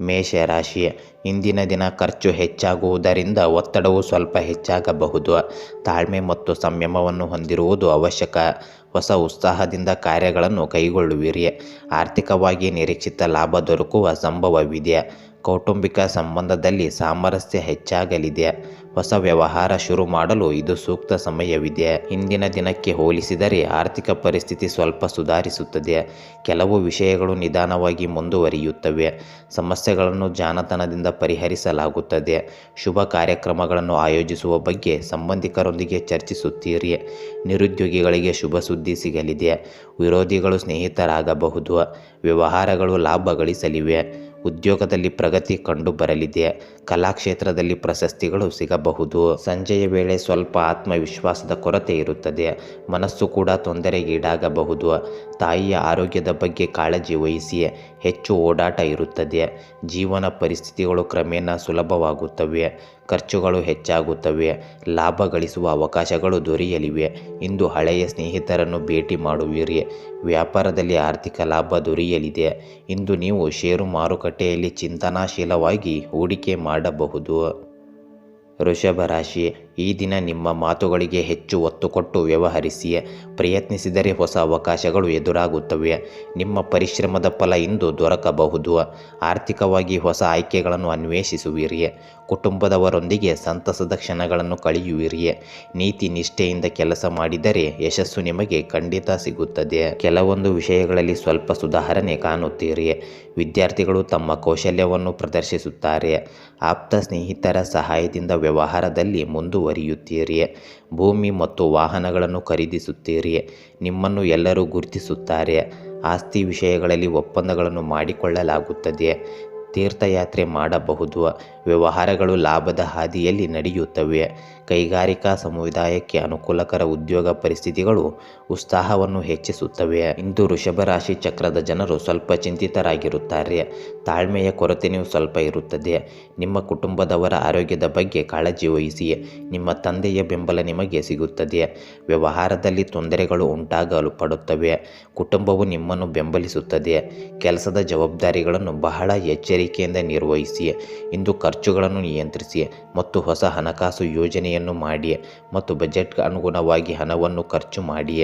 ಮೇಷರಾಶಿ ಇಂದಿನ ದಿನ ಖರ್ಚು ಹೆಚ್ಚಾಗುವುದರಿಂದ ಒತ್ತಡವು ಸ್ವಲ್ಪ ಹೆಚ್ಚಾಗಬಹುದು. ತಾಳ್ಮೆ ಮತ್ತು ಸಂಯಮವನ್ನು ಹೊಂದಿರುವುದು ಅವಶ್ಯಕ. ಹೊಸ ಉತ್ಸಾಹದಿಂದ ಕಾರ್ಯಗಳನ್ನು ಕೈಗೊಳ್ಳುವಿರಿ. ಆರ್ಥಿಕವಾಗಿ ನಿರೀಕ್ಷಿತ ಲಾಭ ದೊರಕುವ ಸಂಭವವಿದೆ. ಕೌಟುಂಬಿಕ ಸಂಬಂಧದಲ್ಲಿ ಸಾಮರಸ್ಯ ಹೆಚ್ಚಾಗಲಿದೆ. ಹೊಸ ವ್ಯವಹಾರ ಶುರು ಮಾಡಲು ಇದು ಸೂಕ್ತ ಸಮಯವಿದೆ. ಇಂದಿನ ದಿನಕ್ಕೆ ಹೋಲಿಸಿದರೆ ಆರ್ಥಿಕ ಪರಿಸ್ಥಿತಿ ಸ್ವಲ್ಪ ಸುಧಾರಿಸುತ್ತದೆ. ಕೆಲವು ವಿಷಯಗಳು ನಿಧಾನವಾಗಿ ಮುಂದುವರಿಯುತ್ತವೆ. ಸಮಸ್ಯೆಗಳನ್ನು ಜಾನತನದಿಂದ ಪರಿಹರಿಸಲಾಗುತ್ತದೆ. ಶುಭ ಕಾರ್ಯಕ್ರಮಗಳನ್ನು ಆಯೋಜಿಸುವ ಬಗ್ಗೆ ಸಂಬಂಧಿಕರೊಂದಿಗೆ ಚರ್ಚಿಸುತ್ತೀರಿ. ನಿರುದ್ಯೋಗಿಗಳಿಗೆ ಶುಭ ಸುದ್ದಿ ಸಿಗಲಿದೆ. ವಿರೋಧಿಗಳು ಸ್ನೇಹಿತರಾಗಬಹುದು. ವ್ಯವಹಾರಗಳು ಲಾಭ ಗಳಿಸಲಿವೆ. ಉದ್ಯೋಗದಲ್ಲಿ ಪ್ರಗತಿ ಕಂಡು ಬರಲಿದೆ ಕಲಾಕ್ಷೇತ್ರದಲ್ಲಿ ಪ್ರಶಸ್ತಿಗಳು ಸಿಗಬಹುದು. ಸಂಜೆಯ ವೇಳೆ ಸ್ವಲ್ಪ ಆತ್ಮವಿಶ್ವಾಸದ ಕೊರತೆ ಇರುತ್ತದೆ. ಮನಸ್ಸು ಕೂಡ ತೊಂದರೆಗೀಡಾಗಬಹುದು. ತಾಯಿಯ ಆರೋಗ್ಯದ ಬಗ್ಗೆ ಕಾಳಜಿ ವಹಿಸಿ ಹೆಚ್ಚು ಓಡಾಟ ಇರುತ್ತದೆ. ಜೀವನ ಪರಿಸ್ಥಿತಿಗಳು ಕ್ರಮೇಣ ಸುಲಭವಾಗುತ್ತವೆ. ಖರ್ಚುಗಳು ಹೆಚ್ಚಾಗುತ್ತವೆ. ಲಾಭ ಗಳಿಸುವ ಅವಕಾಶಗಳು ದೊರೆಯಲಿವೆ. ಇಂದು ಹಳೆಯ ಸ್ನೇಹಿತರನ್ನು ಭೇಟಿ ಮಾಡುವಿರಿ. ವ್ಯಾಪಾರದಲ್ಲಿ ಆರ್ಥಿಕ ಲಾಭ ದೊರೆಯಲಿದೆ. ಇಂದು ನೀವು ಷೇರು ಮಾರುಕಟ್ಟೆಯಲ್ಲಿ ಚಿಂತನಾಶೀಲವಾಗಿ ಹೂಡಿಕೆ ಮಾಡಬಹುದು. ವೃಷಭ ರಾಶಿ. ಈ ದಿನ ನಿಮ್ಮ ಮಾತುಗಳಿಗೆ ಹೆಚ್ಚು ಒತ್ತು ಕೊಟ್ಟು ವ್ಯವಹರಿಸಿ ಪ್ರಯತ್ನಿಸಿದರೆ ಹೊಸ ಅವಕಾಶಗಳು ಎದುರಾಗುತ್ತವೆ. ನಿಮ್ಮ ಪರಿಶ್ರಮದ ಫಲ ಇಂದು ದೊರಕಬಹುದು. ಆರ್ಥಿಕವಾಗಿ ಹೊಸ ಆಯ್ಕೆಗಳನ್ನು ಅನ್ವೇಷಿಸುವಿರಿ. ಕುಟುಂಬದವರೊಂದಿಗೆ ಸಂತಸದ ಕ್ಷಣಗಳನ್ನು ಕಳೆಯುವಿರಿ. ನೀತಿ ನಿಷ್ಠೆಯಿಂದ ಕೆಲಸ ಮಾಡಿದರೆ ಯಶಸ್ಸು ನಿಮಗೆ ಖಂಡಿತ ಸಿಗುತ್ತದೆ. ಕೆಲವೊಂದು ವಿಷಯಗಳಲ್ಲಿ ಸ್ವಲ್ಪ ಸುಧಾರಣೆ ಕಾಣುತ್ತೀರಿ. ವಿದ್ಯಾರ್ಥಿಗಳು ತಮ್ಮ ಕೌಶಲ್ಯವನ್ನು ಪ್ರದರ್ಶಿಸುತ್ತಾರೆ. ಆಪ್ತ ಸ್ನೇಹಿತರ ಸಹಾಯದಿಂದ ವ್ಯವಹಾರದಲ್ಲಿ ಮುಂದುವರಿಯುತ್ತೀರಿ ಭೂಮಿ ಮತ್ತು ವಾಹನಗಳನ್ನು ಖರೀದಿಸುತ್ತೀರಿ ನಿಮ್ಮನ್ನು ಎಲ್ಲರೂ ಗುರುತಿಸುತ್ತಾರೆ. ಆಸ್ತಿ ವಿಷಯಗಳಲ್ಲಿ ಒಪ್ಪಂದಗಳನ್ನು ಮಾಡಿಕೊಳ್ಳಲಾಗುತ್ತದೆ ತೀರ್ಥಯಾತ್ರೆ ಮಾಡಬಹುದು ವ್ಯವಹಾರಗಳು ಲಾಭದ ಹಾದಿಯಲ್ಲಿ ನಡೆಯುತ್ತವೆ ಕೈಗಾರಿಕಾ ಸಮುದಾಯಕ್ಕೆ ಅನುಕೂಲಕರ ಉದ್ಯೋಗ ಪರಿಸ್ಥಿತಿಗಳು ಉತ್ಸಾಹವನ್ನು ಹೆಚ್ಚಿಸುತ್ತವೆ. ಇಂದು ಋಷಭ ರಾಶಿ ಚಕ್ರದ ಜನರು ಸ್ವಲ್ಪ ಚಿಂತಿತರಾಗಿರುತ್ತಾರೆ. ತಾಳ್ಮೆಯ ಕೊರತೆಯೂ ಸ್ವಲ್ಪ ಇರುತ್ತದೆ. ನಿಮ್ಮ ಕುಟುಂಬದವರ ಆರೋಗ್ಯದ ಬಗ್ಗೆ ಕಾಳಜಿ ವಹಿಸಿ. ನಿಮ್ಮ ತಂದೆಯ ಬೆಂಬಲ ನಿಮಗೆ ಸಿಗುತ್ತದೆ. ವ್ಯವಹಾರದಲ್ಲಿ ತೊಂದರೆಗಳು ಉಂಟಾಗಲು ಪಡುತ್ತವೆ. ಕುಟುಂಬವು ನಿಮ್ಮನ್ನು ಬೆಂಬಲಿಸುತ್ತದೆ. ಕೆಲಸದ ಜವಾಬ್ದಾರಿಗಳನ್ನು ಬಹಳ ಎಚ್ಚರಿಕೆಯಿಂದ ನಿರ್ವಹಿಸಿ. ಇಂದು ಖರ್ಚುಗಳನ್ನು ನಿಯಂತ್ರಿಸಿ. ಮತ್ತು ಹೊಸ ಹಣಕಾಸು ಯೋಜನೆಯನ್ನು ಮಾಡಿ ಮತ್ತು ಬಜೆಟ್ಗೆ ಅನುಗುಣವಾಗಿ ಹಣವನ್ನು ಖರ್ಚು ಮಾಡಿ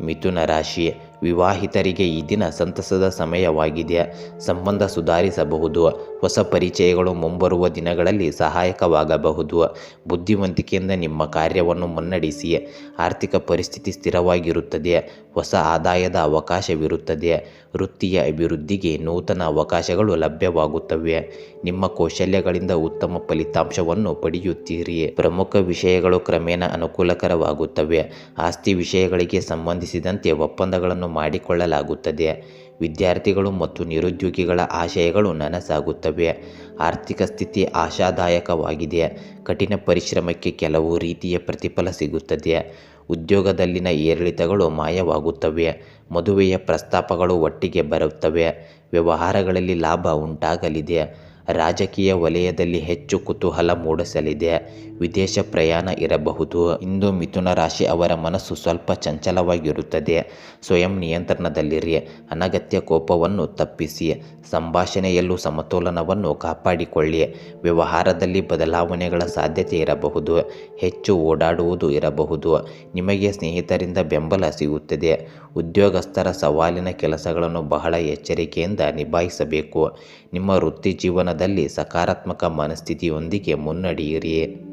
ಮಿಥುನ ರಾಶಿ ವಿವಾಹಿತರಿಗೆ ಈ ದಿನ ಸಂತಸದ ಸಮಯವಾಗಿದೆ ಸಂಬಂಧ ಸುಧಾರಿಸಬಹುದು. ಹೊಸ ಪರಿಚಯಗಳು ಮುಂಬರುವ ದಿನಗಳಲ್ಲಿ ಸಹಾಯಕವಾಗಬಹುದು. ಬುದ್ಧಿವಂತಿಕೆಯಿಂದ ನಿಮ್ಮ ಕಾರ್ಯವನ್ನು ಮುನ್ನಡೆಸಿ ಆರ್ಥಿಕ ಪರಿಸ್ಥಿತಿ ಸ್ಥಿರವಾಗಿರುತ್ತದೆ. ಹೊಸ ಆದಾಯದ ಅವಕಾಶವಿರುತ್ತದೆ. ವೃತ್ತಿಯ ಅಭಿವೃದ್ಧಿಗೆ ನೂತನ ಅವಕಾಶಗಳು ಲಭ್ಯವಾಗುತ್ತವೆ. ನಿಮ್ಮ ಕೌಶಲ್ಯಗಳಿಂದ ಉತ್ತಮ ಫಲಿತಾಂಶವನ್ನು ಪಡೆಯುತ್ತೀರಿ. ಪ್ರಮುಖ ವಿಷಯಗಳು ಕ್ರಮೇಣ ಅನುಕೂಲಕರವಾಗುತ್ತವೆ. ಆಸ್ತಿ ವಿಷಯಗಳಿಗೆ ಸಂಬಂಧಿಸಿದಂತೆ ಒಪ್ಪಂದಗಳನ್ನು ಮಾಡಿಕೊಳ್ಳಲಾಗುತ್ತದೆ. ವಿದ್ಯಾರ್ಥಿಗಳು ಮತ್ತು ನಿರುದ್ಯೋಗಿಗಳ ಆಶಯಗಳು ನನಸಾಗುತ್ತವೆ. ಆರ್ಥಿಕ ಸ್ಥಿತಿ ಆಶಾದಾಯಕವಾಗಿದೆ. ಕಠಿಣ ಪರಿಶ್ರಮಕ್ಕೆ ಕೆಲವು ರೀತಿಯ ಪ್ರತಿಫಲ ಸಿಗುತ್ತದೆ. ಉದ್ಯೋಗದಲ್ಲಿನ ಏರಿಳಿತಗಳು ಮಾಯವಾಗುತ್ತವೆ. ಮದುವೆಯ ಪ್ರಸ್ತಾಪಗಳು ಒಟ್ಟಿಗೆ ಬರುತ್ತವೆ. ವ್ಯವಹಾರಗಳಲ್ಲಿ ಲಾಭ ಉಂಟಾಗಲಿದೆ. ರಾಜಕೀಯ ವಲಯದಲ್ಲಿ ಹೆಚ್ಚು ಕುತೂಹಲ ಮೂಡಿಸಲಿದೆ. ವಿದೇಶ ಪ್ರಯಾಣ ಇರಬಹುದು. ಇಂದು ಮಿಥುನ ರಾಶಿ ಅವರ ಮನಸ್ಸು ಸ್ವಲ್ಪ ಚಂಚಲವಾಗಿರುತ್ತದೆ. ಸ್ವಯಂ ನಿಯಂತ್ರಣದಲ್ಲಿರಿ. ಅನಗತ್ಯ ಕೋಪವನ್ನು ತಪ್ಪಿಸಿ. ಸಂಭಾಷಣೆಯಲ್ಲೂ ಸಮತೋಲನವನ್ನು ಕಾಪಾಡಿಕೊಳ್ಳಿ. ವ್ಯವಹಾರದಲ್ಲಿ ಬದಲಾವಣೆಗಳ ಸಾಧ್ಯತೆ ಇರಬಹುದು. ಹೆಚ್ಚು ಓಡಾಡುವುದು ಇರಬಹುದು. ನಿಮಗೆ ಸ್ನೇಹಿತರಿಂದ ಬೆಂಬಲ ಸಿಗುತ್ತದೆ. ಉದ್ಯೋಗಸ್ಥರ ಸವಾಲಿನ ಕೆಲಸಗಳನ್ನು ಬಹಳ ಎಚ್ಚರಿಕೆಯಿಂದ ನಿಭಾಯಿಸಬೇಕು. ನಿಮ್ಮ ವೃತ್ತಿ ಜೀವನದಲ್ಲಿ ಸಕಾರಾತ್ಮಕ ಮನಸ್ಥಿತಿಯೊಂದಿಗೆ ಮುನ್ನಡೆಯಿರಿ.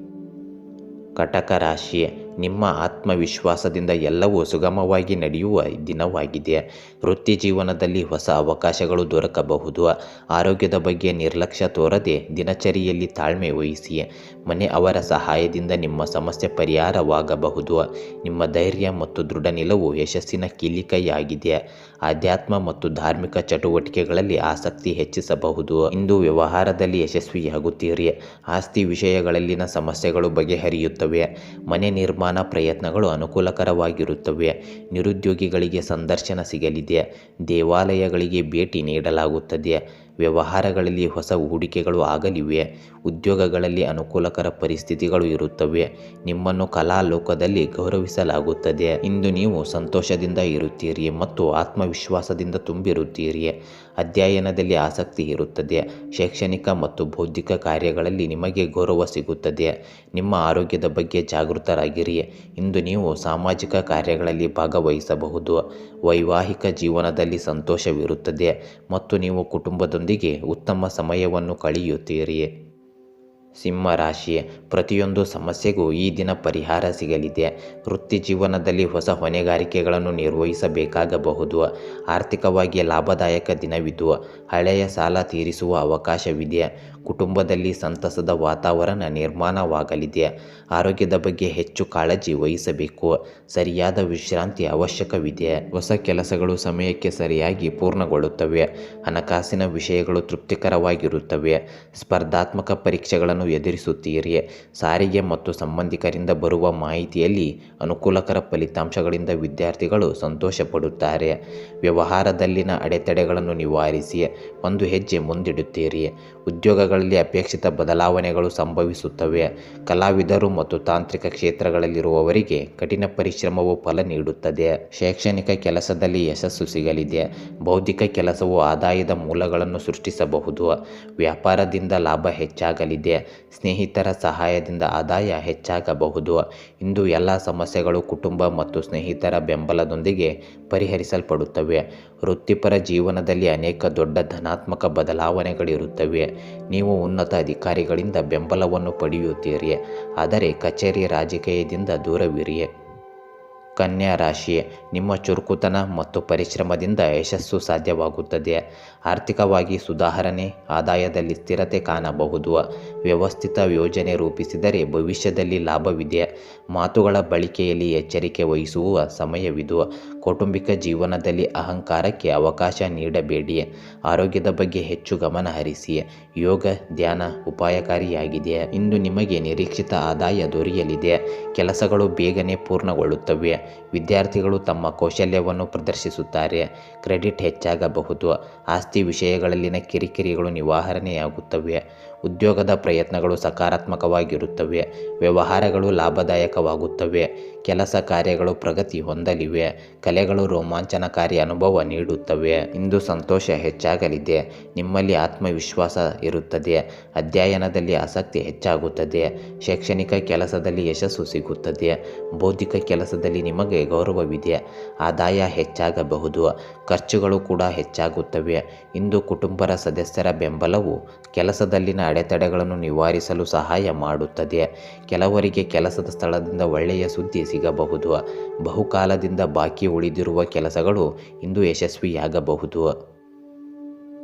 ಕಟಕ ರಾಶಿ ನಿಮ್ಮ ಆತ್ಮವಿಶ್ವಾಸದಿಂದ ಎಲ್ಲವೂ ಸುಗಮವಾಗಿ ನಡೆಯುವ ದಿನವಾಗಿದೆ. ವೃತ್ತಿ ಜೀವನದಲ್ಲಿ ಹೊಸ ಅವಕಾಶಗಳು ದೊರಕಬಹುದು. ಆರೋಗ್ಯದ ಬಗ್ಗೆ ನಿರ್ಲಕ್ಷ್ಯ ತೋರದೆ ದಿನಚರಿಯಲ್ಲಿ ತಾಳ್ಮೆ ವಹಿಸಿ, ಮನೆ ಅವರ ಸಹಾಯದಿಂದ ನಿಮ್ಮ ಸಮಸ್ಯೆ ಪರಿಹಾರವಾಗಬಹುದು. ನಿಮ್ಮ ಧೈರ್ಯ ಮತ್ತು ದೃಢ ನಿಲುವು ಯಶಸ್ಸಿನ ಕೀಲಿಕೈಯಾಗಿದೆ. ಆಧ್ಯಾತ್ಮ ಮತ್ತು ಧಾರ್ಮಿಕ ಚಟುವಟಿಕೆಗಳಲ್ಲಿ ಆಸಕ್ತಿ ಹೆಚ್ಚಿಸಬಹುದು. ಇಂದು ವ್ಯವಹಾರದಲ್ಲಿ ಯಶಸ್ವಿಯಾಗುತ್ತೀರಿ. ಆಸ್ತಿ ವಿಷಯಗಳಲ್ಲಿನ ಸಮಸ್ಯೆಗಳು ಬಗೆಹರಿಯುತ್ತವೆ. ಮನೆ ನಿರ್ಮಾಣ ಪ್ರಯತ್ನಗಳು ಅನುಕೂಲಕರವಾಗಿರುತ್ತವೆ. ನಿರುದ್ಯೋಗಿಗಳಿಗೆ ಸಂದರ್ಶನ ಸಿಗಲಿದೆ. ದೇವಾಲಯಗಳಿಗೆ ಭೇಟಿ ನೀಡಲಾಗುತ್ತದೆ. ವ್ಯವಹಾರಗಳಲ್ಲಿ ಹೊಸ ಹೂಡಿಕೆಗಳು ಆಗಲಿವೆ. ಉದ್ಯೋಗಗಳಲ್ಲಿ ಅನುಕೂಲಕರ ಪರಿಸ್ಥಿತಿಗಳು ಇರುತ್ತವೆ. ನಿಮ್ಮನ್ನು ಕಲಾ ಲೋಕದಲ್ಲಿ ಗೌರವಿಸಲಾಗುತ್ತದೆ. ಇಂದು ನೀವು ಸಂತೋಷದಿಂದ ಇರುತ್ತೀರಿ ಮತ್ತು ಆತ್ಮವಿಶ್ವಾಸದಿಂದ ತುಂಬಿರುತ್ತೀರಿ. ಅಧ್ಯಯನದಲ್ಲಿ ಆಸಕ್ತಿ ಇರುತ್ತದೆ. ಶೈಕ್ಷಣಿಕ ಮತ್ತು ಬೌದ್ಧಿಕ ಕಾರ್ಯಗಳಲ್ಲಿ ನಿಮಗೆ ಗೌರವ ಸಿಗುತ್ತದೆ. ನಿಮ್ಮ ಆರೋಗ್ಯದ ಬಗ್ಗೆ ಜಾಗೃತರಾಗಿರಿ. ಇಂದು ನೀವು ಸಾಮಾಜಿಕ ಕಾರ್ಯಗಳಲ್ಲಿ ಭಾಗವಹಿಸಬಹುದು. ವೈವಾಹಿಕ ಜೀವನದಲ್ಲಿ ಸಂತೋಷವಿರುತ್ತದೆ ಮತ್ತು ನೀವು ಕುಟುಂಬದೊಂದಿಗೆ ಉತ್ತಮ ಸಮಯವನ್ನು ಕಳೆಯುತ್ತೀರಿ. ಸಿಂಹ ರಾಶಿ ಪ್ರತಿಯೊಂದು ಸಮಸ್ಯೆಗೂ ಈ ದಿನ ಪರಿಹಾರ ಸಿಗಲಿದೆ. ವೃತ್ತಿ ಜೀವನದಲ್ಲಿ ಹೊಸ ಹೊಣೆಗಾರಿಕೆಗಳನ್ನು ನಿರ್ವಹಿಸಬೇಕಾಗಬಹುದು. ಆರ್ಥಿಕವಾಗಿ ಲಾಭದಾಯಕ ದಿನವಿದ್ದು ಹಳೆಯ ಸಾಲ ತೀರಿಸುವ ಅವಕಾಶವಿದೆ. ಕುಟುಂಬದಲ್ಲಿ ಸಂತಸದ ವಾತಾವರಣ ನಿರ್ಮಾಣವಾಗಲಿದೆ. ಆರೋಗ್ಯದ ಬಗ್ಗೆ ಹೆಚ್ಚು ಕಾಳಜಿ ವಹಿಸಬೇಕು. ಸರಿಯಾದ ವಿಶ್ರಾಂತಿ ಅವಶ್ಯಕವಿದೆ. ಹೊಸ ಕೆಲಸಗಳು ಸಮಯಕ್ಕೆ ಸರಿಯಾಗಿ ಪೂರ್ಣಗೊಳ್ಳುತ್ತವೆ. ಹಣಕಾಸಿನ ವಿಷಯಗಳು ತೃಪ್ತಿಕರವಾಗಿರುತ್ತವೆ. ಸ್ಪರ್ಧಾತ್ಮಕ ಪರೀಕ್ಷೆಗಳನ್ನು ಎದುರಿಸುತ್ತೀರಿ. ಸಾರಿಗೆ ಮತ್ತು ಸಂಬಂಧಿಕರಿಂದ ಬರುವ ಮಾಹಿತಿಯಲ್ಲಿ ಅನುಕೂಲಕರ ಫಲಿತಾಂಶಗಳಿಂದ ವಿದ್ಯಾರ್ಥಿಗಳು ಸಂತೋಷಪಡುತ್ತಾರೆ. ವ್ಯವಹಾರದಲ್ಲಿನ ಅಡೆತಡೆಗಳನ್ನು ನಿವಾರಿಸಿ. ಒಂದು ಹೆಜ್ಜೆ ಮುಂದಿಡುತ್ತೀರಿ. ಉದ್ಯೋಗಗಳಲ್ಲಿ ಅಪೇಕ್ಷಿತ ಬದಲಾವಣೆಗಳು ಸಂಭವಿಸುತ್ತವೆ. ಕಲಾವಿದರು ಮತ್ತು ತಾಂತ್ರಿಕ ಕ್ಷೇತ್ರಗಳಲ್ಲಿರುವವರಿಗೆ ಕಠಿಣ ಪರಿಶ್ರಮವು ಫಲ ನೀಡುತ್ತದೆ. ಶೈಕ್ಷಣಿಕ ಕೆಲಸದಲ್ಲಿ ಯಶಸ್ಸು ಸಿಗಲಿದೆ. ಬೌದ್ಧಿಕ ಕೆಲಸವು ಆದಾಯದ ಮೂಲಗಳನ್ನು ಸೃಷ್ಟಿಸಬಹುದು. ವ್ಯಾಪಾರದಿಂದ ಲಾಭ ಹೆಚ್ಚಾಗಲಿದೆ. ಸ್ನೇಹಿತರ ಸಹಾಯದಿಂದ ಆದಾಯ ಹೆಚ್ಚಾಗಬಹುದು. ಇಂದು ಎಲ್ಲ ಸಮಸ್ಯೆಗಳು ಕುಟುಂಬ ಮತ್ತು ಸ್ನೇಹಿತರ ಬೆಂಬಲದೊಂದಿಗೆ ಪರಿಹರಿಸಲ್ಪಡುತ್ತವೆ. ವೃತ್ತಿಪರ ಜೀವನದಲ್ಲಿ ಅನೇಕ ದೊಡ್ಡ ಧನಾತ್ಮಕ ಬದಲಾವಣೆಗಳಿರುತ್ತವೆ. ನೀವು ಉನ್ನತ ಅಧಿಕಾರಿಗಳಿಂದ ಬೆಂಬಲವನ್ನು ಪಡೆಯುತ್ತೀರಿ. ಆದರೆ ಕಚೇರಿ ರಾಜಕೀಯದಿಂದ ದೂರವಿರಿ. ಕನ್ಯಾ ರಾಶಿ. ನಿಮ್ಮ ಚುರುಕುತನ ಮತ್ತು ಪರಿಶ್ರಮದಿಂದ ಯಶಸ್ಸು ಸಾಧ್ಯವಾಗುತ್ತದೆ. ಆರ್ಥಿಕವಾಗಿ ಸುಧಾರಣೆ, ಆದಾಯದಲ್ಲಿ ಸ್ಥಿರತೆ ಕಾಣಬಹುದು. ವ್ಯವಸ್ಥಿತ ಯೋಜನೆ ರೂಪಿಸಿದರೆ ಭವಿಷ್ಯದಲ್ಲಿ ಲಾಭವಿದೆ. ಮಾತುಗಳ ಬಳಕೆಯಲ್ಲಿ ಎಚ್ಚರಿಕೆ ವಹಿಸುವ ಸಮಯವಿದು. ಕೌಟುಂಬಿಕ ಜೀವನದಲ್ಲಿ ಅಹಂಕಾರಕ್ಕೆ ಅವಕಾಶ ನೀಡಬೇಡಿ. ಆರೋಗ್ಯದ ಬಗ್ಗೆ ಹೆಚ್ಚು ಗಮನ ಹರಿಸಿ. ಯೋಗ, ಧ್ಯಾನ ಉಪಾಯಕಾರಿಯಾಗಿದೆ. ಇಂದು ನಿಮಗೆ ನಿರೀಕ್ಷಿತ ಆದಾಯ ದೊರೆಯಲಿದೆ. ಕೆಲಸಗಳು ಬೇಗನೆ ಪೂರ್ಣಗೊಳ್ಳುತ್ತವೆ. ವಿದ್ಯಾರ್ಥಿಗಳು ತಮ್ಮ ಕೌಶಲ್ಯವನ್ನು ಪ್ರದರ್ಶಿಸುತ್ತಾರೆ. ಕ್ರೆಡಿಟ್ ಹೆಚ್ಚಾಗಬಹುದು. ಆಸ್ತಿ ವಿಷಯಗಳಲ್ಲಿನ ಕಿರಿಕಿರಿಗಳು ನಿವಾರಣೆಯಾಗುತ್ತವೆ. ಉದ್ಯೋಗದ ಪ್ರಯತ್ನಗಳು ಸಕಾರಾತ್ಮಕವಾಗಿರುತ್ತವೆ, ವ್ಯವಹಾರಗಳು ಲಾಭದಾಯಕವಾಗುತ್ತವೆ, ಕೆಲಸ ಕಾರ್ಯಗಳು ಪ್ರಗತಿ ಹೊಂದಲಿವೆ, ಕಲೆಗಳು ರೋಮಾಂಚನಕಾರಿ ಅನುಭವ ನೀಡುತ್ತವೆ. ಇಂದು ಸಂತೋಷ ಹೆಚ್ಚಾಗಲಿದೆ, ನಿಮ್ಮಲ್ಲಿ ಆತ್ಮವಿಶ್ವಾಸ ಇರುತ್ತದೆ, ಅಧ್ಯಯನದಲ್ಲಿ ಆಸಕ್ತಿ ಹೆಚ್ಚಾಗುತ್ತದೆ, ಶೈಕ್ಷಣಿಕ ಕೆಲಸದಲ್ಲಿ ಯಶಸ್ಸು ಸಿಗುತ್ತದೆ, ಬೌದ್ಧಿಕ ಕೆಲಸದಲ್ಲಿ ನಿಮಗೆ ಗೌರವವಿದೆ, ಆದಾಯ ಹೆಚ್ಚಾಗಬಹುದು, ಖರ್ಚುಗಳು ಕೂಡ ಹೆಚ್ಚಾಗುತ್ತವೆ. ಇಂದು ಕುಟುಂಬದ ಸದಸ್ಯರ ಬೆಂಬಲವು ಕೆಲಸದಲ್ಲಿನ ಅಡೆತಡೆಗಳನ್ನು ನಿವಾರಿಸಲು ಸಹಾಯ ಮಾಡುತ್ತದೆ. ಕೆಲವರಿಗೆ ಕೆಲಸದ ಸ್ಥಳದಿಂದ ಒಳ್ಳೆಯ ಸುದ್ದಿ ಸಿಗಬಹುದು. ಬಹುಕಾಲದಿಂದ ಬಾಕಿ ಉಳಿದಿರುವ ಕೆಲಸಗಳು ಇಂದು ಯಶಸ್ವಿಯಾಗಬಹುದು.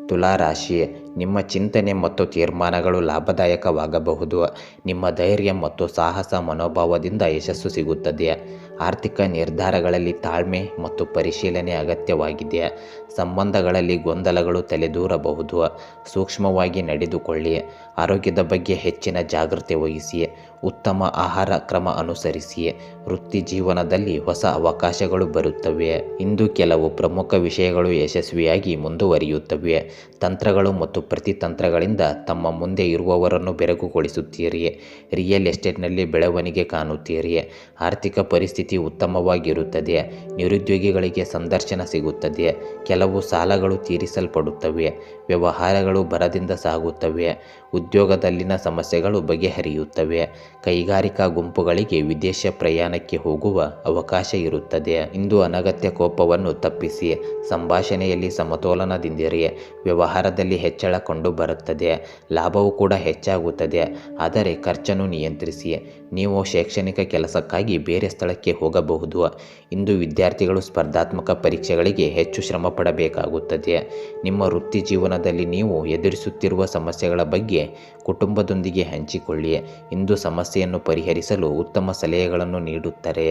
ತುಲಾರಾಶಿ, ನಿಮ್ಮ ಚಿಂತನೆ ಮತ್ತು ತೀರ್ಮಾನಗಳು ಲಾಭದಾಯಕವಾಗಬಹುದು. ನಿಮ್ಮ ಧೈರ್ಯ ಮತ್ತು ಸಾಹಸ ಮನೋಭಾವದಿಂದ ಯಶಸ್ಸು ಸಿಗುತ್ತದೆ. ಆರ್ಥಿಕ ನಿರ್ಧಾರಗಳಲ್ಲಿ ತಾಳ್ಮೆ ಮತ್ತು ಪರಿಶೀಲನೆ ಅಗತ್ಯವಾಗಿದೆ. ಸಂಬಂಧಗಳಲ್ಲಿ ಗೊಂದಲಗಳು ತಲೆದೂರಬಹುದು. ಸೂಕ್ಷ್ಮವಾಗಿ ನಡೆದುಕೊಳ್ಳಿ. ಆರೋಗ್ಯದ ಬಗ್ಗೆ ಹೆಚ್ಚಿನ ಜಾಗೃತಿ ವಹಿಸಿ. ಉತ್ತಮ ಆಹಾರ ಕ್ರಮ ಅನುಸರಿಸಿ ವೃತ್ತಿ ಜೀವನದಲ್ಲಿ ಹೊಸ ಅವಕಾಶಗಳು ಬರುತ್ತವೆ. ಇಂದು ಕೆಲವು ಪ್ರಮುಖ ವಿಷಯಗಳು ಯಶಸ್ವಿಯಾಗಿ ಮುಂದುವರಿಯುತ್ತವೆ. ತಂತ್ರಗಳು ಮತ್ತು ಪ್ರತಿತಂತ್ರಗಳಿಂದ ತಮ್ಮ ಮುಂದೆ ಇರುವವರನ್ನು ಬೆರಗುಗೊಳಿಸುತ್ತೀರಿ. ರಿಯಲ್ ಎಸ್ಟೇಟ್ನಲ್ಲಿ ಬೆಳವಣಿಗೆ ಕಾಣುತ್ತೀರಿ. ಆರ್ಥಿಕ ಪರಿಸ್ಥಿತಿ ಉತ್ತಮವಾಗಿರುತ್ತದೆ. ನಿರುದ್ಯೋಗಿಗಳಿಗೆ ಸಂದರ್ಶನ ಸಿಗುತ್ತದೆ. ಕೆಲವು ಸಾಲಗಳು ತೀರಿಸಲ್ಪಡುತ್ತವೆ. ವ್ಯವಹಾರಗಳು ಬರದಿಂದ ಸಾಗುತ್ತವೆ. ಉದ್ಯೋಗದಲ್ಲಿನ ಸಮಸ್ಯೆಗಳು ಬಗೆಹರಿಯುತ್ತವೆ. ಕೈಗಾರಿಕಾ ಗುಂಪುಗಳಿಗೆ ವಿದೇಶ ಪ್ರಯಾಣಕ್ಕೆ ಹೋಗುವ ಅವಕಾಶ ಇರುತ್ತದೆ. ಇಂದು ಅನಗತ್ಯ ಕೋಪವನ್ನು ತಪ್ಪಿಸಿ ಸಂಭಾಷಣೆಯಲ್ಲಿ ಸಮತೋಲನದಿಂದಿರಿ. ವ್ಯವಹಾರದಲ್ಲಿ ಹೆಚ್ಚಳ ಕಂಡು ಬರುತ್ತದೆ. ಲಾಭವು ಕೂಡ ಹೆಚ್ಚಾಗುತ್ತದೆ. ಆದರೆ ಖರ್ಚನ್ನು ನಿಯಂತ್ರಿಸಿ. ನೀವು ಶೈಕ್ಷಣಿಕ ಕೆಲಸಕ್ಕಾಗಿ ಬೇರೆ ಸ್ಥಳಕ್ಕೆ ಹೋಗಬಹುದು. ಇಂದು ವಿದ್ಯಾರ್ಥಿಗಳು ಸ್ಪರ್ಧಾತ್ಮಕ ಪರೀಕ್ಷೆಗಳಿಗೆ ಹೆಚ್ಚು ಶ್ರಮ ಪಡಬೇಕಾಗುತ್ತದೆ ನಿಮ್ಮ ವೃತ್ತಿ ಜೀವನದಲ್ಲಿ ನೀವು ಎದುರಿಸುತ್ತಿರುವ ಸಮಸ್ಯೆಗಳ ಬಗ್ಗೆ ಕುಟುಂಬದೊಂದಿಗೆ ಹಂಚಿಕೊಳ್ಳಿ. ಇಂದು ಸಮಸ್ಯೆಯನ್ನು ಪರಿಹರಿಸಲು ಉತ್ತಮ ಸಲಹೆಗಳನ್ನು ನೀಡುತ್ತಾರೆ.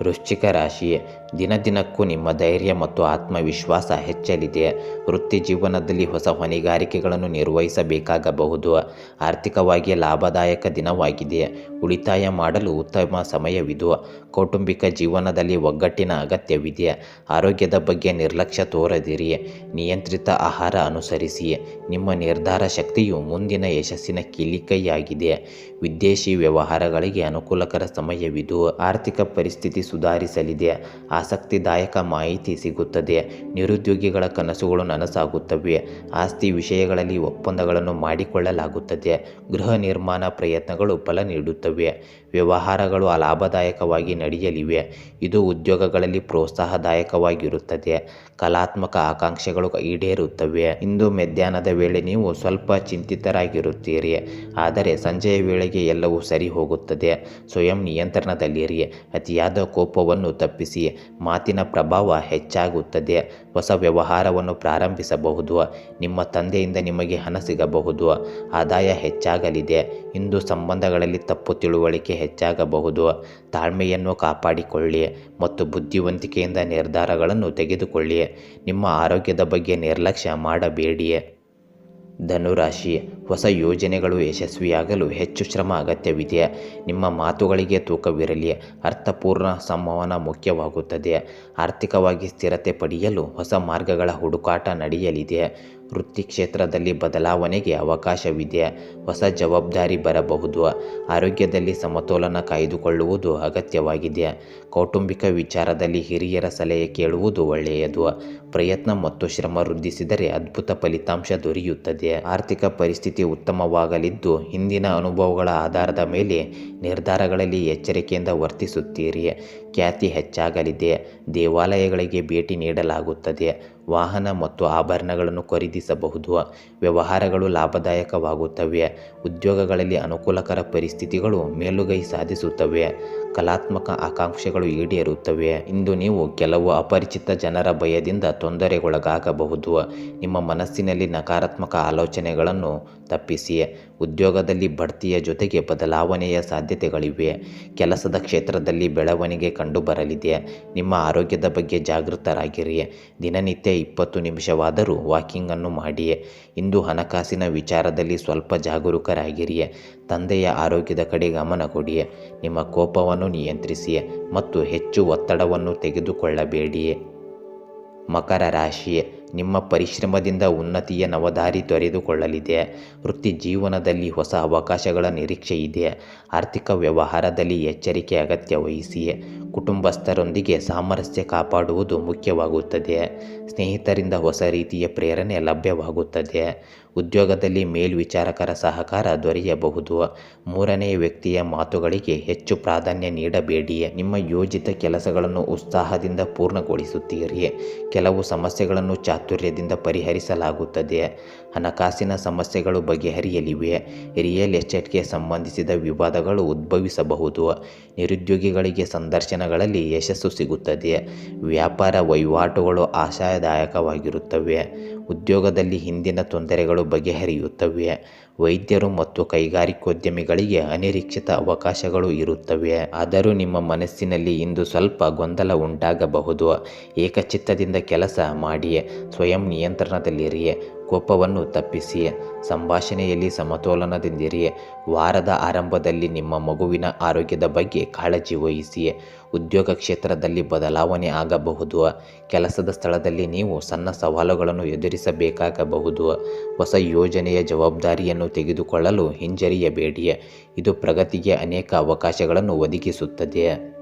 ವೃಶ್ಚಿಕ ರಾಶಿ ದಿನ ದಿನಕ್ಕೂ ನಿಮ್ಮ ಧೈರ್ಯ ಮತ್ತು ಆತ್ಮವಿಶ್ವಾಸ ಹೆಚ್ಚಲಿದೆ. ವೃತ್ತಿ ಜೀವನದಲ್ಲಿ ಹೊಸ ಹೊಣೆಗಾರಿಕೆಗಳನ್ನು ನಿರ್ವಹಿಸಬೇಕಾಗಬಹುದು. ಆರ್ಥಿಕವಾಗಿ ಲಾಭದಾಯಕ ದಿನವಾಗಿದೆ. ಉಳಿತಾಯ ಮಾಡಲು ಉತ್ತಮ ಸಮಯವಿದು. ಕೌಟುಂಬಿಕ ಜೀವನದಲ್ಲಿ ಒಗ್ಗಟ್ಟಿನ ಅಗತ್ಯವಿದೆ. ಆರೋಗ್ಯದ ಬಗ್ಗೆ ನಿರ್ಲಕ್ಷ್ಯ ತೋರದಿರಿ. ನಿಯಂತ್ರಿತ ಆಹಾರ ಅನುಸರಿಸಿ. ನಿಮ್ಮ ನಿರ್ಧಾರ ಶಕ್ತಿಯು ಮುಂದಿನ ಯಶಸ್ಸಿನ ಕೀಲಿಕೈಯಾಗಿದೆ. ವಿದೇಶಿ ವ್ಯವಹಾರಗಳಿಗೆ ಅನುಕೂಲಕರ ಸಮಯವಿದು. ಆರ್ಥಿಕ ಪರಿಸ್ಥಿತಿ ಸುಧಾರಿಸಲಿದೆ. ಆಸಕ್ತಿದಾಯಕ ಮಾಹಿತಿ ಸಿಗುತ್ತದೆ. ನಿರುದ್ಯೋಗಿಗಳ ಕನಸುಗಳು ನನಸಾಗುತ್ತವೆ. ಆಸ್ತಿ ವಿಷಯಗಳಲ್ಲಿ ಒಪ್ಪಂದಗಳನ್ನು ಮಾಡಿಕೊಳ್ಳಲಾಗುತ್ತದೆ. ಗೃಹ ನಿರ್ಮಾಣ ಪ್ರಯತ್ನಗಳು ಫಲ ನೀಡುತ್ತವೆ. ವ್ಯವಹಾರಗಳು ಲಾಭದಾಯಕವಾಗಿ ನಡೆಯಲಿವೆ. ಇದು ಉದ್ಯೋಗಗಳಲ್ಲಿ ಪ್ರೋತ್ಸಾಹದಾಯಕವಾಗಿರುತ್ತದೆ. ಕಲಾತ್ಮಕ ಆಕಾಂಕ್ಷೆಗಳು ಈಡೇರುತ್ತವೆ. ಇಂದು ಮಧ್ಯಾಹ್ನದ ವೇಳೆ ನೀವು ಸ್ವಲ್ಪ ಚಿಂತಿತರಾಗಿರುತ್ತೀರಿ. ಆದರೆ ಸಂಜೆಯ ವೇಳೆಗೆ ಎಲ್ಲವೂ ಸರಿ ಹೋಗುತ್ತದೆ. ಸ್ವಯಂ ನಿಯಂತ್ರಣದಲ್ಲಿರಿ. ಅತಿಯಾದ ಕೋಪವನ್ನು ತಪ್ಪಿಸಿ. ಮಾತಿನ ಪ್ರಭಾವ ಹೆಚ್ಚಾಗುತ್ತದೆ. ಹೊಸ ವ್ಯವಹಾರವನ್ನು ಪ್ರಾರಂಭಿಸಬಹುದು. ನಿಮ್ಮ ತಂದೆಯಿಂದ ನಿಮಗೆ ಹಣ ಸಿಗಬಹುದು. ಆದಾಯ ಹೆಚ್ಚಾಗಲಿದೆ. ಇಂದು ಸಂಬಂಧಗಳಲ್ಲಿ ತಪ್ಪು ತಿಳುವಳಿಕೆ ಹೆಚ್ಚಾಗಬಹುದು. ತಾಳ್ಮೆಯನ್ನು ಕಾಪಾಡಿಕೊಳ್ಳಿ ಮತ್ತು ಬುದ್ಧಿವಂತಿಕೆಯಿಂದ ನಿರ್ಧಾರಗಳನ್ನು ತೆಗೆದುಕೊಳ್ಳಿ. ನಿಮ್ಮ ಆರೋಗ್ಯದ ಬಗ್ಗೆ ನಿರ್ಲಕ್ಷ್ಯ ಮಾಡಬೇಡಿ. ಧನುರಾಶಿ ಹೊಸ ಯೋಜನೆಗಳು ಯಶಸ್ವಿಯಾಗಲು ಹೆಚ್ಚು ಶ್ರಮ ಅಗತ್ಯವಿದೆ ನಿಮ್ಮ ಮಾತುಗಳಿಗೆ ತೂಕವಿರಲಿ. ಅರ್ಥಪೂರ್ಣ ಸಂವಹನ ಮುಖ್ಯವಾಗುತ್ತದೆ. ಆರ್ಥಿಕವಾಗಿ ಸ್ಥಿರತೆ ಪಡೆಯಲು ಹೊಸ ಮಾರ್ಗಗಳ ಹುಡುಕಾಟ ನಡೆಯಲಿದೆ ವೃತ್ತಿ ಕ್ಷೇತ್ರದಲ್ಲಿ ಬದಲಾವಣೆಗೆ ಅವಕಾಶವಿದೆ ಹೊಸ ಜವಾಬ್ದಾರಿ ಬರಬಹುದು? ಆರೋಗ್ಯದಲ್ಲಿ ಸಮತೋಲನ ಕಾಯ್ದುಕೊಳ್ಳುವುದು ಅಗತ್ಯವಾಗಿದೆ ಕೌಟುಂಬಿಕ ವಿಚಾರದಲ್ಲಿ ಹಿರಿಯರ ಸಲಹೆ ಕೇಳುವುದು ಒಳ್ಳೆಯದು. ಪ್ರಯತ್ನ ಮತ್ತು ಶ್ರಮ ವೃದ್ಧಿಸಿದರೆ ಅದ್ಭುತ ಫಲಿತಾಂಶ ದೊರೆಯುತ್ತದೆ ಆರ್ಥಿಕ ಪರಿಸ್ಥಿತಿ ಉತ್ತಮವಾಗಲಿದ್ದು ಹಿಂದಿನ ಅನುಭವಗಳ ಆಧಾರದ ಮೇಲೆ ನಿರ್ಧಾರಗಳಲ್ಲಿ ಎಚ್ಚರಿಕೆಯಿಂದ ವರ್ತಿಸುತ್ತೀರಿ. ಖ್ಯಾತಿ ಹೆಚ್ಚಾಗಲಿದೆ. ದೇವಾಲಯಗಳಿಗೆ ಭೇಟಿ ನೀಡಲಾಗುತ್ತದೆ. ವಾಹನ ಮತ್ತು ಆಭರಣಗಳನ್ನು ಖರೀದಿಸಬಹುದು. ವ್ಯವಹಾರಗಳು ಲಾಭದಾಯಕವಾಗುತ್ತವೆ. ಉದ್ಯೋಗಗಳಲ್ಲಿ ಅನುಕೂಲಕರ ಪರಿಸ್ಥಿತಿಗಳು ಮೇಲುಗೈ ಸಾಧಿಸುತ್ತವೆ. ಕಲಾತ್ಮಕ ಆಕಾಂಕ್ಷೆಗಳು ಈಡೇರುತ್ತವೆ. ಇಂದು ನೀವು ಕೆಲವು ಅಪರಿಚಿತ ಜನರ ಭಯದಿಂದ ತೊಂದರೆಗೊಳಗಾಗಬಹುದು. ನಿಮ್ಮ ಮನಸ್ಸಿನಲ್ಲಿ ನಕಾರಾತ್ಮಕ ಆಲೋಚನೆಗಳನ್ನು ತಪ್ಪಿಸಿ. ಉದ್ಯೋಗದಲ್ಲಿ ಬಡ್ತಿಯ ಜೊತೆಗೆ ಬದಲಾವಣೆಯ ಸಾಧ್ಯತೆಗಳಿವೆ. ಕೆಲಸದ ಕ್ಷೇತ್ರದಲ್ಲಿ ಬೆಳವಣಿಗೆ ಕಂಡುಬರಲಿದೆ. ನಿಮ್ಮ ಆರೋಗ್ಯದ ಬಗ್ಗೆ ಜಾಗೃತರಾಗಿರಿ. ದಿನನಿತ್ಯ ಇಪ್ಪತ್ತು ನಿಮಿಷವಾದರೂ ವಾಕಿಂಗನ್ನು ಮಾಡಿಯೇ. ಇಂದು ಹಣಕಾಸಿನ ವಿಚಾರದಲ್ಲಿ ಸ್ವಲ್ಪ ಜಾಗರೂಕರಾಗಿರಿಯೇ. ತಂದೆಯ ಆರೋಗ್ಯದ ಕಡೆ ಗಮನ ಕೊಡಿಯೇ. ನಿಮ್ಮ ಕೋಪವನ್ನು ನಿಯಂತ್ರಿಸಿಯೇ ಮತ್ತು ಹೆಚ್ಚು ಒತ್ತಡವನ್ನು ತೆಗೆದುಕೊಳ್ಳಬೇಡಿಯೇ. ಮಕರ ರಾಶಿ ನಿಮ್ಮ ಪರಿಶ್ರಮದಿಂದ ಉನ್ನತಿಯ ನವದಾರಿ ತೊರೆದುಕೊಳ್ಳಲಿದೆ. ವೃತ್ತಿ ಜೀವನದಲ್ಲಿ ಹೊಸ ಅವಕಾಶಗಳ ನಿರೀಕ್ಷೆ ಇದೆ. ಆರ್ಥಿಕ ವ್ಯವಹಾರದಲ್ಲಿ ಎಚ್ಚರಿಕೆ ಅಗತ್ಯ ವಹಿಸಿ ಕುಟುಂಬಸ್ಥರೊಂದಿಗೆ ಸಾಮರಸ್ಯ ಕಾಪಾಡುವುದು ಮುಖ್ಯವಾಗುತ್ತದೆ. ಸ್ನೇಹಿತರಿಂದ ಹೊಸ ರೀತಿಯ ಪ್ರೇರಣೆ ಲಭ್ಯವಾಗುತ್ತದೆ. ಉದ್ಯೋಗದಲ್ಲಿ ಮೇಲ್ವಿಚಾರಕರ ಸಹಕಾರ ದೊರೆಯಬಹುದು. ಮೂರನೇ ವ್ಯಕ್ತಿಯ ಮಾತುಗಳಿಗೆ ಹೆಚ್ಚು ಪ್ರಾಧಾನ್ಯ ನೀಡಬೇಡಿ. ನಿಮ್ಮ ಯೋಜಿತ ಕೆಲಸಗಳನ್ನು ಉತ್ಸಾಹದಿಂದ ಪೂರ್ಣಗೊಳಿಸುತ್ತೀರಿ. ಕೆಲವು ಸಮಸ್ಯೆಗಳನ್ನು ಚಾತುರ್ಯದಿಂದ ಪರಿಹರಿಸಲಾಗುತ್ತದೆ. ಹಣಕಾಸಿನ ಸಮಸ್ಯೆಗಳು ಬಗೆಹರಿಯಲಿವೆ. ರಿಯಲ್ ಎಸ್ಟೇಟ್ಗೆ ಸಂಬಂಧಿಸಿದ ವಿವಾದಗಳು ಉದ್ಭವಿಸಬಹುದು. ನಿರುದ್ಯೋಗಿಗಳಿಗೆ ಸಂದರ್ಶನಗಳಲ್ಲಿ ಯಶಸ್ಸು ಸಿಗುತ್ತದೆ. ವ್ಯಾಪಾರ ವಹಿವಾಟುಗಳು ಆಶಾದಾಯಕವಾಗಿರುತ್ತವೆ. ಉದ್ಯೋಗದಲ್ಲಿ ಹಿಂದಿನ ತೊಂದರೆಗಳು ಬಗೆಹರಿಯುತ್ತವೆ. ವೈದ್ಯರು ಮತ್ತು ಕೈಗಾರಿಕೋದ್ಯಮಿಗಳಿಗೆ ಅನಿರೀಕ್ಷಿತ ಅವಕಾಶಗಳು ಇರುತ್ತವೆ. ಆದರೂ ನಿಮ್ಮ ಮನಸ್ಸಿನಲ್ಲಿ ಇಂದು ಸ್ವಲ್ಪ ಗೊಂದಲ ಉಂಟಾಗಬಹುದು. ಏಕಚಿತ್ತದಿಂದ ಕೆಲಸ ಮಾಡಿ ಸ್ವಯಂ ನಿಯಂತ್ರಣದಲ್ಲಿರಿ ಕೋಪವನ್ನು ತಪ್ಪಿಸಿ, ಸಂಭಾಷಣೆಯಲ್ಲಿ ಸಮತೋಲನದಿಂದಿರಿ. ವಾರದ ಆರಂಭದಲ್ಲಿ ನಿಮ್ಮ ಮಗುವಿನ ಆರೋಗ್ಯದ ಬಗ್ಗೆ ಕಾಳಜಿ ವಹಿಸಿ, ಉದ್ಯೋಗ ಕ್ಷೇತ್ರದಲ್ಲಿ ಬದಲಾವಣೆ ಆಗಬಹುದು. ಕೆಲಸದ ಸ್ಥಳದಲ್ಲಿ ನೀವು ಸಣ್ಣ ಸವಾಲುಗಳನ್ನು ಎದುರಿಸಬೇಕಾಗಬಹುದು. ಹೊಸ ಯೋಜನೆಯ ಜವಾಬ್ದಾರಿಯನ್ನು ತೆಗೆದುಕೊಳ್ಳಲು ಹಿಂಜರಿಯಬೇಡಿ. ಇದು ಪ್ರಗತಿಗೆ ಅನೇಕ ಅವಕಾಶಗಳನ್ನು ಒದಗಿಸುತ್ತದೆ.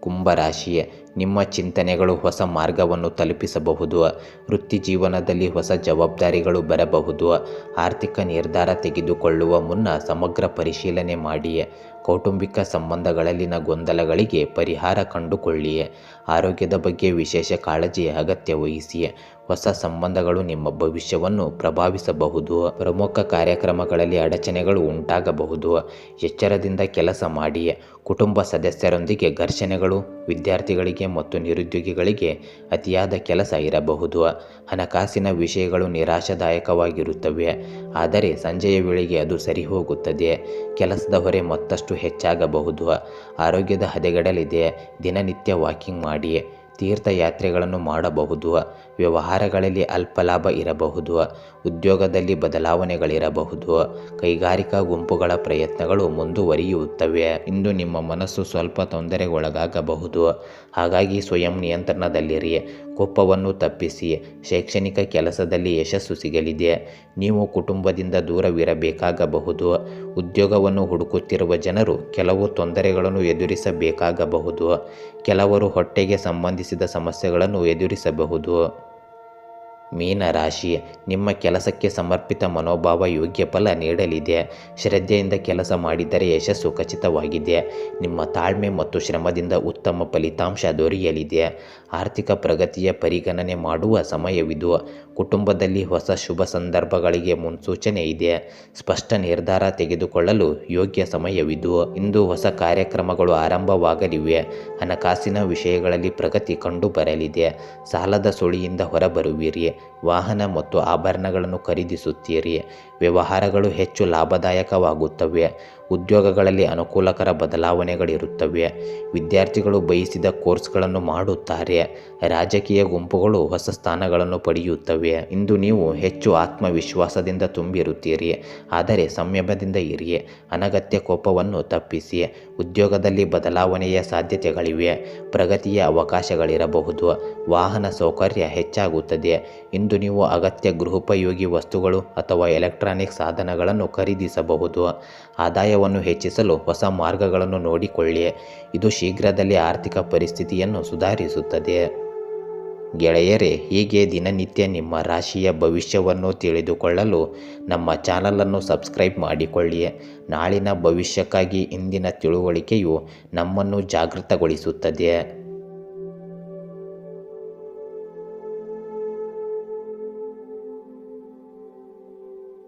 ಕುಂಭರಾಶಿ ನಿಮ್ಮ ಚಿಂತನೆಗಳು ಹೊಸ ಮಾರ್ಗವನ್ನು ತಲುಪಿಸಬಹುದು. ವೃತ್ತಿ ಜೀವನದಲ್ಲಿ ಹೊಸ ಜವಾಬ್ದಾರಿಗಳು ಬರಬಹುದು. ಆರ್ಥಿಕ ನಿರ್ಧಾರ ತೆಗೆದುಕೊಳ್ಳುವ ಮುನ್ನ ಸಮಗ್ರ ಪರಿಶೀಲನೆ ಮಾಡಿ. ಕೌಟುಂಬಿಕ ಸಂಬಂಧಗಳಲ್ಲಿನ ಗೊಂದಲಗಳಿಗೆ ಪರಿಹಾರ ಕಂಡುಕೊಳ್ಳಿ. ಆರೋಗ್ಯದ ಬಗ್ಗೆ ವಿಶೇಷ ಕಾಳಜಿ ಅಗತ್ಯ ವಹಿಸಿ. ಹೊಸ ಸಂಬಂಧಗಳು ನಿಮ್ಮ ಭವಿಷ್ಯವನ್ನು ಪ್ರಭಾವಿಸಬಹುದು. ಪ್ರಮುಖ ಕಾರ್ಯಕ್ರಮಗಳಲ್ಲಿ ಅಡಚಣೆಗಳು ಉಂಟಾಗಬಹುದು. ಎಚ್ಚರದಿಂದ ಕೆಲಸ ಮಾಡಿ. ಕುಟುಂಬ ಸದಸ್ಯರೊಂದಿಗೆ ಘರ್ಷಣೆಗಳು, ವಿದ್ಯಾರ್ಥಿಗಳಿಗೆ ಮತ್ತು ನಿರುದ್ಯೋಗಿಗಳಿಗೆ ಅತಿಯಾದ ಕೆಲಸ ಇರಬಹುದು. ಹಣಕಾಸಿನ ವಿಷಯಗಳು ನಿರಾಶಾದಾಯಕವಾಗಿರುತ್ತವೆ. ಆದರೆ ಸಂಜೆಯ ವೇಳೆಗೆ ಅದು ಸರಿ ಹೋಗುತ್ತದೆ ಕೆಲಸದ ಹೊರೆ ಮತ್ತಷ್ಟು ಹೆಚ್ಚಾಗಬಹುದು. ಆರೋಗ್ಯದ ಹದೆಗೆಡಲಿದೆ. ದಿನನಿತ್ಯ ವಾಕಿಂಗ್ ಮಾಡಿ. ತೀರ್ಥಯಾತ್ರೆಗಳನ್ನು ಮಾಡಬಹುದು. ವ್ಯವಹಾರಗಳಲ್ಲಿ ಅಲ್ಪ ಲಾಭ ಇರಬಹುದು. ಉದ್ಯೋಗದಲ್ಲಿ ಬದಲಾವಣೆಗಳಿರಬಹುದು. ಕೈಗಾರಿಕಾ ಗುಂಪುಗಳ ಪ್ರಯತ್ನಗಳು ಮುಂದುವರಿಯುತ್ತವೆ. ಇಂದು ನಿಮ್ಮ ಮನಸ್ಸು ಸ್ವಲ್ಪ ತೊಂದರೆಗೊಳಗಾಗಬಹುದು. ಹಾಗಾಗಿ ಸ್ವಯಂ ನಿಯಂತ್ರಣದಲ್ಲಿರಿ. ಕೋಪವನ್ನು ತಪ್ಪಿಸಿ. ಶೈಕ್ಷಣಿಕ ಕೆಲಸದಲ್ಲಿ ಯಶಸ್ಸು ಸಿಗಲಿದೆ. ನೀವು ಕುಟುಂಬದಿಂದ ದೂರವಿರಬೇಕಾಗಬಹುದು. ಉದ್ಯೋಗವನ್ನು ಹುಡುಕುತ್ತಿರುವ ಜನರು ಕೆಲವು ತೊಂದರೆಗಳನ್ನು ಎದುರಿಸಬೇಕಾಗಬಹುದು. ಕೆಲವರು ಹೊಟ್ಟೆಗೆ ಸಂಬಂಧಿಸಿದ ಸಮಸ್ಯೆಗಳನ್ನು ಎದುರಿಸಬಹುದು. ಮೀನ ರಾಶಿ ನಿಮ್ಮ ಕೆಲಸಕ್ಕೆ ಸಮರ್ಪಿತ ಮನೋಭಾವ ಯೋಗ್ಯ ಫಲ ನೀಡಲಿದೆ. ಶ್ರದ್ಧೆಯಿಂದ ಕೆಲಸ ಮಾಡಿದರೆ ಯಶಸ್ಸು ಖಚಿತವಾಗಿದೆ. ನಿಮ್ಮ ತಾಳ್ಮೆ ಮತ್ತು ಶ್ರಮದಿಂದ ಉತ್ತಮ ಫಲಿತಾಂಶ ದೊರೆಯಲಿದೆ. ಆರ್ಥಿಕ ಪ್ರಗತಿಯ ಪರಿಗಣನೆ ಮಾಡುವ ಸಮಯವಿದು. ಕುಟುಂಬದಲ್ಲಿ ಹೊಸ ಶುಭ ಸಂದರ್ಭಗಳಿಗೆ ಮುನ್ಸೂಚನೆ ಇದೆ. ಸ್ಪಷ್ಟ ನಿರ್ಧಾರ ತೆಗೆದುಕೊಳ್ಳಲು ಯೋಗ್ಯ ಸಮಯವಿದು. ಇಂದು ಹೊಸ ಕಾರ್ಯಕ್ರಮಗಳು ಆರಂಭವಾಗಲಿವೆ. ಹಣಕಾಸಿನ ವಿಷಯಗಳಲ್ಲಿ ಪ್ರಗತಿ ಕಂಡುಬರಲಿದೆ. ಸಾಲದ ಸುಳಿಯಿಂದ ಹೊರಬರುವಿರಿ. ವಾಹನ ಮತ್ತು ಆಭರಣಗಳನ್ನು ಖರೀದಿಸುತ್ತೀರಿ. ವ್ಯವಹಾರಗಳು ಹೆಚ್ಚು ಲಾಭದಾಯಕವಾಗುತ್ತವೆ. ಉದ್ಯೋಗಗಳಲ್ಲಿ ಅನುಕೂಲಕರ ಬದಲಾವಣೆಗಳಿರುತ್ತವೆ. ವಿದ್ಯಾರ್ಥಿಗಳು ಬಯಸಿದ ಕೋರ್ಸ್ಗಳನ್ನು ಮಾಡುತ್ತಾರೆ. ರಾಜಕೀಯ ಗುಂಪುಗಳು ಹೊಸ ಸ್ಥಾನಗಳನ್ನು ಪಡೆಯುತ್ತವೆ. ಇಂದು ನೀವು ಹೆಚ್ಚು ಆತ್ಮವಿಶ್ವಾಸದಿಂದ ತುಂಬಿರುತ್ತೀರಿ. ಆದರೆ ಸಂಯಮದಿಂದ ಇರಿ. ಅನಗತ್ಯ ಕೋಪವನ್ನು ತಪ್ಪಿಸಿ. ಉದ್ಯೋಗದಲ್ಲಿ ಬದಲಾವಣೆಯ ಸಾಧ್ಯತೆಗಳಿವೆ. ಪ್ರಗತಿಯ ಅವಕಾಶಗಳಿರಬಹುದು. ವಾಹನ ಸೌಕರ್ಯ ಹೆಚ್ಚಾಗುತ್ತದೆ. ಇಂದು ನೀವು ಅಗತ್ಯ ಗೃಹೋಪಯೋಗಿ ವಸ್ತುಗಳು ಅಥವಾ ಎಲೆಕ್ಟ್ರಾನಿಕ್ ಸಾಧನಗಳನ್ನು ಖರೀದಿಸಬಹುದು. ಆದಾಯವನ್ನು ಹೆಚ್ಚಿಸಲು ಹೊಸ ಮಾರ್ಗಗಳನ್ನು ನೋಡಿಕೊಳ್ಳಿ. ಇದು ಶೀಘ್ರದಲ್ಲಿ ಆರ್ಥಿಕ ಪರಿಸ್ಥಿತಿಯನ್ನು ಸುಧಾರಿಸುತ್ತದೆ. ಗೆಳೆಯರೇ, ಹೀಗೆ ದಿನನಿತ್ಯ ನಿಮ್ಮ ರಾಶಿಯ ಭವಿಷ್ಯವನ್ನು ತಿಳಿದುಕೊಳ್ಳಲು ನಮ್ಮ ಚಾನಲನ್ನು ಸಬ್ಸ್ಕ್ರೈಬ್ ಮಾಡಿಕೊಳ್ಳಿ. ನಾಳಿನ ಭವಿಷ್ಯಕ್ಕಾಗಿ ಇಂದಿನ ತಿಳುವಳಿಕೆಯು ನಮ್ಮನ್ನು ಜಾಗೃತಗೊಳಿಸುತ್ತದೆ.